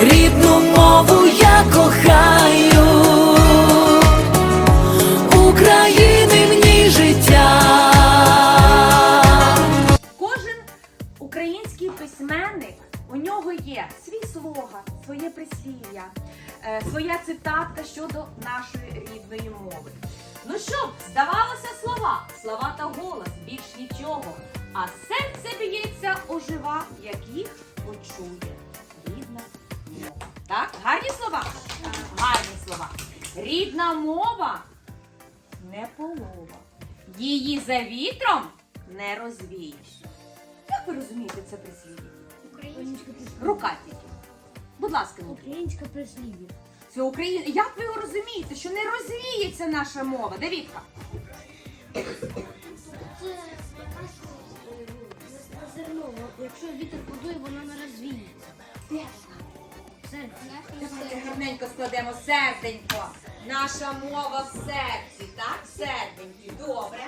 Рідну мову я кохаю, України в ній життя. Кожен український письменник у нього є свій слоган, своє прислів'я, е, своя цитатка щодо нашої рідної мови. Ну що, здавалося слова, слова та голос, більш нічого. А серце б'ється ожива, як їх мова. Так, гарні слова? Гарні слова. Рідна мова не полова. Її за вітром не розвієш. Як ви розумієте це прислів'я? Українська прислів'я. Рука тільки. Будь ласка. Українська прислів'я. Це Україна. Як ви його розумієте, що не розвіється наша мова? Давідка. Це зерно. Якщо вітер подує, воно не розвіється. Гарненько складемо серденько. Наша мова в серці, так? Серденьки. Добре.